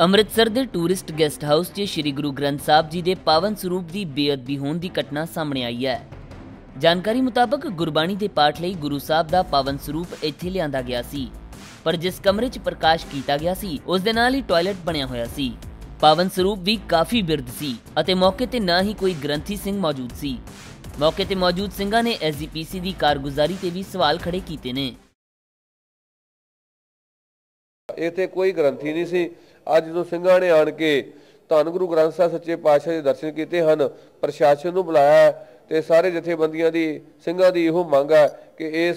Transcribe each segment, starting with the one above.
ਅੰਮ੍ਰਿਤਸਰ ਦੇ tourist guest house 'ਚ ਸ੍ਰੀ ਗੁਰੂ ਗ੍ਰੰਥ ਸਾਹਿਬ ਜੀ ਦੇ ਪਾਵਨ ਸਰੂਪ ਦੀ ਬੇਅਦਬੀ ਹੋਣ ਦੀ ਘਟਨਾ ਸਾਹਮਣੇ ਆਈ ਹੈ। ਜਾਣਕਾਰੀ ਮੁਤਾਬਕ ਗੁਰਬਾਣੀ ਦੇ ਪਾਠ ਲਈ ਗੁਰੂ ਸਾਹਿਬ ਦਾ ਪਾਵਨ ਸਰੂਪ ਇੱਥੇ ਲਿਆਂਦਾ ਗਿਆ ਸੀ। ਪਰ ਜਿਸ ਕਮਰੇ 'ਚ ਪ੍ਰਕਾਸ਼ ਕੀਤਾ ਗਿਆ ਸੀ, ਉਸ ਦੇ ਨਾਲ ਹੀ ਟਾਇਲਟ ਬਣਿਆ ਹੋਇਆ ਸੀ। ਪਾਵਨ ਸਰੂਪ ਵੀ ਕਾਫੀ ਬਿਰਧ ਸੀ ਅਤੇ ਮੌਕੇ ਤੇ ਨਾ ਹੀ ਕੋਈ ਗ੍ਰੰਥੀ ਸਿੰਘ ਮੌਜੂਦ ਸੀ। ਮੌਕੇ ਤੇ ਮੌਜੂਦ ਸਿੰਘਾਂ ਨੇ ਐਸਜੀਪੀਸੀ ਦੀ ਕਾਰਗੁਜ਼ਾਰੀ ਤੇ ਵੀ ਸਵਾਲ ਖੜੇ ਕੀਤੇ ਨੇ। ਇੱਥੇ ਕੋਈ ਗ੍ਰੰਥੀ ਨਹੀਂ ਸੀ। ਅੱਜ ਜਦੋਂ ਸਿੰਘਾਂ ਨੇ ਆਣ ਕੇ ਧੰਨ ਗੁਰੂ ਗ੍ਰੰਥ ਸਾਹਿਬ ਸੱਚੇ ਪਾਤਸ਼ਾਹ ਦੇ ਦਰਸ਼ਨ ਕੀਤੇ ਹਨ, ਪ੍ਰਸ਼ਾਸਨ ਨੂੰ ਬੁਲਾਇਆ ਹੈ ਤੇ ਸਾਰੇ ਜਥੇਬੰਦੀਆਂ ਦੀ, ਸਿੰਘਾਂ ਦੀ ਇਹੋ ਮੰਗ ਹੈ ਕਿ ਇਸ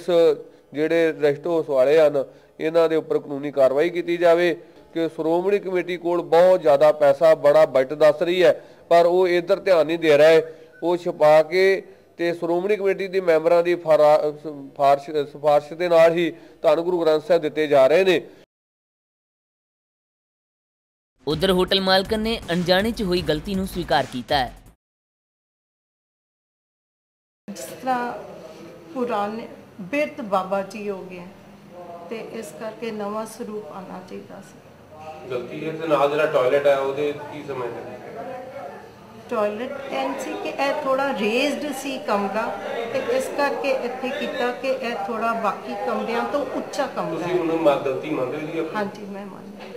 ਜਿਹੜੇ ਰੈਸਟ ਹਾਊਸ ਵਾਲੇ ਹਨ, ਇਹਨਾਂ ਦੇ ਉੱਪਰ ਕਾਨੂੰਨੀ ਕਾਰਵਾਈ ਕੀਤੀ ਜਾਵੇ, ਕਿ ਸ਼੍ਰੋਮਣੀ ਕਮੇਟੀ ਕੋਲ ਬਹੁਤ ਜ਼ਿਆਦਾ ਪੈਸਾ ਬੜਾ ਬਜਟ ਦੱਸ ਰਹੀ ਹੈ, ਪਰ ਉਹ ਇਧਰ ਧਿਆਨ ਨਹੀਂ ਦੇ ਰਹੇ। ਉਹ ਛਪਾ ਕੇ ਤੇ ਸ਼੍ਰੋਮਣੀ ਕਮੇਟੀ ਦੇ ਮੈਂਬਰਾਂ ਦੀ ਫਾਰਾ- ਸਿਫਾਰਸ਼ ਸਿਫਾਰਸ਼ ਦੇ ਨਾਲ ਹੀ ਧੰਨ ਗੁਰੂ ਗ੍ਰੰਥ ਸਾਹਿਬ ਦਿੱਤੇ ਜਾ ਰਹੇ ਨੇ। ਉਧਰ ਹੋਟਲ ਮਾਲਕਨ ਨੇ ਅਣਜਾਣੇ 'ਚ ਹੋਈ ਗਲਤੀ ਨੂੰ ਸਵੀਕਾਰ ਕੀਤਾ ਹੈ। ਜਿਸ ਤਰ੍ਹਾਂ ਪੁਰਾਣੇ ਬਿਰਧ ਬਾਬਾ ਜੀ ਹੋ ਗਏ ਤੇ ਇਸ ਕਰਕੇ ਨਵਾਂ ਸਰੂਪ ਆਉਣਾ ਚਾਹੀਦਾ ਸੀ। ਗਲਤੀ ਹੈ ਤੇ ਨਾਲ ਜਿਹੜਾ ਟਾਇਲਟ ਹੈ ਉਹਦੇ ਕੀ ਸਮਝਦੇ ਟਾਇਲਟ ਐਨ ਸੀ ਕਿ ਇਹ ਥੋੜਾ ਰੇਜ਼ਡ ਸੀ ਕਮਰਾ ਤੇ ਇਸ ਕਰਕੇ ਇੱਥੇ ਕੀਤਾ ਕਿ ਇਹ ਥੋੜਾ ਬਾਕੀ ਕਮਰਿਆਂ ਤੋਂ ਉੱਚਾ ਕਮਰਾ ਹੈ ਹੁਣ ਮਾ ਗਲਤੀ ਹੋ ਜੀ ਹਾਂਜੀ ਮੈਂ ਮੰਨਦੀ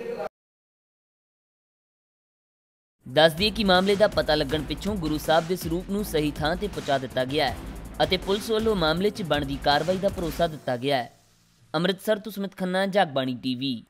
ਦੱਸ ਦਈਏ ਕਿ ਮਾਮਲੇ ਦਾ ਪਤਾ ਲੱਗਣ ਪਿੱਛੋਂ ਗੁਰੂ ਸਾਹਿਬ ਦੇ ਸਰੂਪ ਨੂੰ ਸਹੀ ਥਾਂ ਤੇ ਪਹੁੰਚਾ ਦਿੱਤਾ ਗਿਆ ਹੈ ਅਤੇ ਪੁਲਿਸ ਵੱਲੋਂ ਮਾਮਲੇ 'ਚ ਬਣਦੀ ਕਾਰਵਾਈ ਦਾ ਭਰੋਸਾ ਦਿੱਤਾ ਗਿਆ ਹੈ। ਅੰਮ੍ਰਿਤਸਰ ਤੋਂ ਸੁਮਿਤ ਖੰਨਾ, ਜਗਬਾਣੀ ਟੀਵੀ।